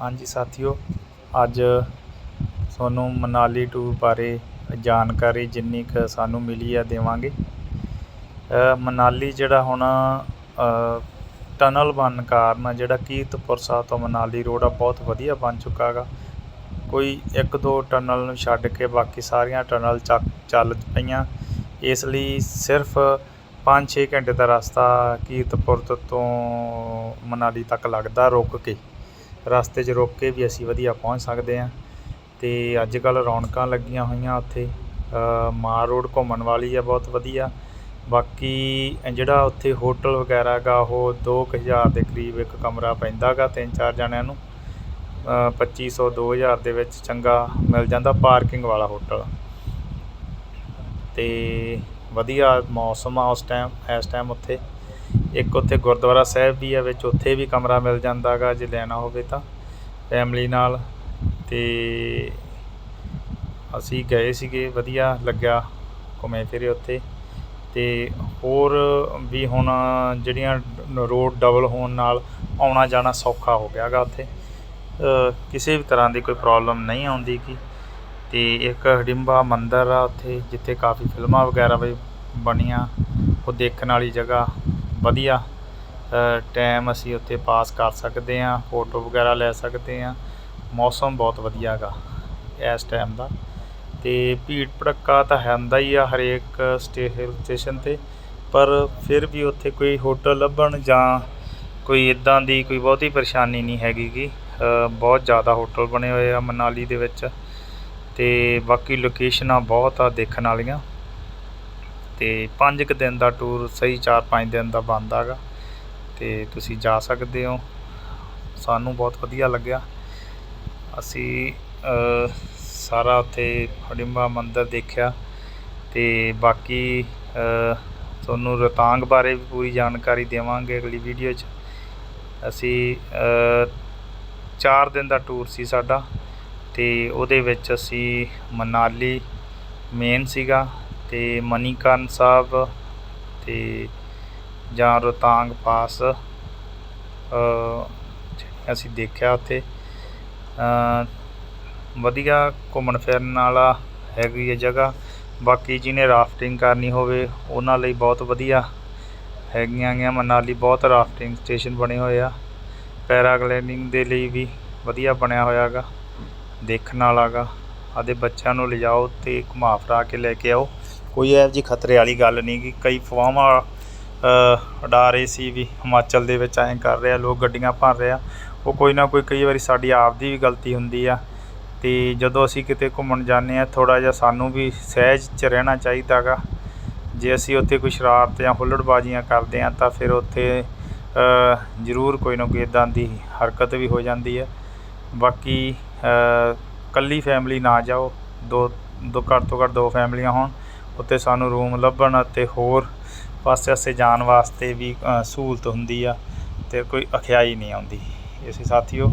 ਹਾਂਜੀ ਸਾਥੀਓ, ਅੱਜ ਤੁਹਾਨੂੰ ਮਨਾਲੀ ਟੂਰ ਬਾਰੇ ਜਾਣਕਾਰੀ ਜਿੰਨੀ ਕੁ ਸਾਨੂੰ ਮਿਲੀ ਆ ਦੇਵਾਂਗੇ। ਮਨਾਲੀ ਜਿਹੜਾ ਹੁਣ ਟਨਲ ਬਣਨ ਕਾਰਨ ਜਿਹੜਾ ਕੀਰਤਪੁਰ ਸਾਹਿਬ ਤੋਂ ਮਨਾਲੀ ਰੋਡ ਆ, ਬਹੁਤ ਵਧੀਆ ਬਣ ਚੁੱਕਾ ਗਾ ਕੋਈ ਇੱਕ ਦੋ ਟਨਲ ਨੂੰ ਛੱਡ ਕੇ ਬਾਕੀ ਸਾਰੀਆਂ ਟਨਲ ਚੱਕ, ਚੱਲ ਪਈਆਂ। ਇਸ ਲਈ ਸਿਰਫ 5-6 ਘੰਟੇ ਦਾ ਰਸਤਾ ਕੀਰਤਪੁਰ ਤੋਂ ਮਨਾਲੀ ਤੱਕ ਲੱਗਦਾ ਰੁਕ ਕੇ। ਰਸਤੇ 'ਚ ਰੁਕ ਕੇ ਵੀ ਅਸੀਂ ਵਧੀਆ ਪਹੁੰਚ ਸਕਦੇ ਹਾਂ। ਅਤੇ ਅੱਜ ਕੱਲ੍ਹ ਰੌਣਕਾਂ ਲੱਗੀਆਂ ਹੋਈਆਂ ਉੱਥੇ। ਅ, ਰੋਡ ਘੁੰਮਣ ਵਾਲੀ ਆ ਬਹੁਤ ਵਧੀਆ। ਬਾਕੀ ਜਿਹੜਾ ਉੱਥੇ ਹੋਟਲ ਵਗੈਰਾ ਗਾ ਉਹ ਦੋ ਕੁ ਹਜ਼ਾਰ ਦੇ ਕਰੀਬ ਇੱਕ ਕਮਰਾ ਪੈਂਦਾ ਗਾ ਤਿੰਨ ਚਾਰ ਜਣਿਆਂ ਨੂੰ। ਅ, 2500 2000 ਦੇ ਵਿੱਚ ਚੰਗਾ ਮਿਲ ਜਾਂਦਾ ਪਾਰਕਿੰਗ ਵਾਲਾ ਹੋਟਲ। ਅਤੇ ਵਧੀਆ ਮੌਸਮ ਆ ਉਸ ਟਾਈਮ ਇਸ ਟਾਈਮ ਉੱਥੇ। ਇੱਕ ਉੱਥੇ ਗੁਰਦੁਆਰਾ ਸਾਹਿਬ ਵੀ ਆ, ਵਿੱਚ ਉੱਥੇ ਵੀ ਕਮਰਾ ਮਿਲ ਜਾਂਦਾ ਗਾ ਜੇ ਲੈਣਾ ਹੋਵੇ ਤਾਂ ਫੈਮਿਲੀ ਨਾਲ। ਅਤੇ ਅਸੀਂ ਗਏ ਸੀਗੇ, ਵਧੀਆ ਲੱਗਿਆ ਘੁੰਮੇ ਫਿਰੇ ਉੱਥੇ। ਅਤੇ ਹੋਰ ਵੀ ਹੁਣ ਜਿਹੜੀਆਂ ਰੋਡ ਡਬਲ ਹੋਣ ਨਾਲ ਆਉਣਾ ਜਾਣਾ ਸੌਖਾ ਹੋ ਗਿਆ ਗਾ ਉੱਥੇ ਕਿਸੇ ਵੀ ਤਰ੍ਹਾਂ ਦੀ ਕੋਈ ਪ੍ਰੋਬਲਮ ਨਹੀਂ ਆਉਂਦੀ ਗੀ ਅਤੇ ਇੱਕ ਹਡਿੰਬਾ ਮੰਦਿਰ ਆ ਉੱਥੇ, ਜਿੱਥੇ ਕਾਫੀ ਫਿਲਮਾਂ ਵਗੈਰਾ ਵੀ ਬਣੀਆਂ, ਉਹ ਦੇਖਣ ਵਾਲੀ ਜਗ੍ਹਾ। ਵਧੀਆ ਟਾਈਮ ਅਸੀਂ ਉੱਥੇ ਪਾਸ ਕਰ ਸਕਦੇ ਹਾਂ ਫੋਟੋ ਵਗੈਰਾ ਲੈ ਸਕਦੇ ਹਾਂ। ਮੌਸਮ ਬਹੁਤ ਵਧੀਆ ਗਾ ਇਸ ਟਾਈਮ ਦਾ। ਅਤੇ ਭੀੜ ਭੜੱਕਾ ਤਾਂ ਹੁੰਦਾ ਹੀ ਆ ਹਰੇਕ ਸਟੇ ਹਿਲ ਸਟੇਸ਼ਨ 'ਤੇ, ਪਰ ਫਿਰ ਵੀ ਉੱਥੇ ਕੋਈ ਹੋਟਲ ਲੱਭਣ ਜਾਂ ਕੋਈ ਇੱਦਾਂ ਦੀ ਕੋਈ ਬਹੁਤੀ ਪਰੇਸ਼ਾਨੀ ਨਹੀਂ ਹੈਗੀ ਗੀ। ਬਹੁਤ ਜ਼ਿਆਦਾ ਹੋਟਲ ਬਣੇ ਹੋਏ ਆ ਮਨਾਲੀ ਦੇ ਵਿੱਚ ਅਤੇ ਬਾਕੀ ਲੋਕੇਸ਼ਨਾਂ ਬਹੁਤ ਆ ਦੇਖਣ ਵਾਲੀਆਂ। ਅਤੇ ਪੰਜ ਕੁ ਦਿਨ ਦਾ ਟੂਰ ਸਹੀ ਚਾਰ ਪੰਜ ਦਿਨ ਦਾ ਬਣਦਾ ਗਾ ਅਤੇ ਤੁਸੀਂ ਜਾ ਸਕਦੇ ਹੋ। ਸਾਨੂੰ ਬਹੁਤ ਵਧੀਆ ਲੱਗਿਆ। ਅਸੀਂ ਸਾਰਾ ਉੱਥੇ ਹੜਿੰਬਾ ਮੰਦਿਰ ਦੇਖਿਆ ਅਤੇ ਬਾਕੀ ਤੁਹਾਨੂੰ ਰੋਹਤਾਂਗ ਬਾਰੇ ਵੀ ਪੂਰੀ ਜਾਣਕਾਰੀ ਦੇਵਾਂਗੇ ਅਗਲੀ ਵੀਡੀਓ 'ਚ। ਅਸੀਂ ਚਾਰ ਦਿਨ ਦਾ ਟੂਰ ਸੀ ਸਾਡਾ ਅਤੇ ਉਹਦੇ ਵਿੱਚ ਅਸੀਂ ਮਨਾਲੀ ਮੇਨ ਸੀਗਾ। ਅਤੇ ਮਨੀਕਰਨ ਸਾਹਿਬ ਅਤੇ ਜਾਂ ਰੋਹਤਾਂਗ ਪਾਸ ਅਸੀਂ ਦੇਖਿਆ ਉੱਥੇ। ਵਧੀਆ ਘੁੰਮਣ ਫਿਰਨ ਵਾਲਾ ਹੈਗੀ ਹੈ ਜਗ੍ਹਾ। ਬਾਕੀ ਜਿਹਨੇ ਰਾਫਟਿੰਗ ਕਰਨੀ ਹੋਵੇ, ਉਹਨਾਂ ਲਈ ਬਹੁਤ ਵਧੀਆ ਹੈਗੀਆਂ ਗੀਆਂ। ਮਨਾਲੀ ਬਹੁਤ ਰਾਫਟਿੰਗ ਸਟੇਸ਼ਨ ਬਣੇ ਹੋਏ ਆ। ਪੈਰਾਗਲਾਈਡਿੰਗ ਦੇ ਲਈ ਵੀ ਵਧੀਆ ਬਣਿਆ ਹੋਇਆ ਗਾ, ਦੇਖਣ ਵਾਲਾ ਗਾ। ਆਪਦੇ ਬੱਚਿਆਂ ਨੂੰ ਲਿਜਾਓ ਅਤੇ ਘੁਮਾ ਫਿਰਾ ਕੇ ਲੈ ਕੇ ਆਓ। ਕੋਈ ਇਹੋ ਜਿਹੀ ਖਤਰੇ ਵਾਲੀ ਗੱਲ ਨਹੀਂ ਗੀ ਕਈ ਅਫਵਾਹਾਂ ਉਡਾ ਰਹੇ ਸੀ ਵੀ ਹਿਮਾਚਲ ਦੇ ਵਿੱਚ ਐਂ ਕਰ ਰਿਹਾ ਲੋਕ ਗੱਡੀਆਂ ਭਰ ਰਹੇ। ਆ ਉਹ ਕੋਈ ਨਾ ਕੋਈ ਕਈ ਵਾਰੀ ਸਾਡੀ ਆਪ ਦੀ ਵੀ ਗਲਤੀ ਹੁੰਦੀ ਆ। ਅਤੇ ਜਦੋਂ ਅਸੀਂ ਕਿਤੇ ਘੁੰਮਣ ਜਾਂਦੇ ਹਾਂ ਥੋੜ੍ਹਾ ਜਿਹਾ ਸਾਨੂੰ ਵੀ ਸਹਿਜ 'ਚ ਰਹਿਣਾ ਚਾਹੀਦਾ ਗਾ ਜੇ ਅਸੀਂ ਉੱਥੇ ਕੋਈ ਸ਼ਰਾਰਤ ਜਾਂ ਹੁੱਲੜਬਾਜ਼ੀਆਂ ਕਰਦੇ ਹਾਂ ਤਾਂ ਫਿਰ ਉੱਥੇ ਜ਼ਰੂਰ ਕੋਈ ਨਾ ਕੋਈ ਇੱਦਾਂ ਦੀ ਹਰਕਤ ਵੀ ਹੋ ਜਾਂਦੀ ਹੈ ਬਾਕੀ ਅ, ਇਕੱਲੀ ਫੈਮਿਲੀ ਨਾ ਜਾਓ। ਦੋ ਦੋ ਘੱਟ ਤੋਂ ਘੱਟ ਦੋ ਫੈਮਲੀਆਂ ਹੋਣ। ਉੱਥੇ ਸਾਨੂੰ ਰੂਮ ਲੱਭਣ ਅਤੇ ਹੋਰ ਪਾਸੇ ਆਸੇ ਜਾਣ ਵਾਸਤੇ ਵੀ ਸਹੂਲਤ ਹੁੰਦੀ ਆ ਅਤੇ ਕੋਈ ਔਖਿਆਈ ਨਹੀਂ ਆਉਂਦੀ। ਇਸ ਸਾਥੀਓ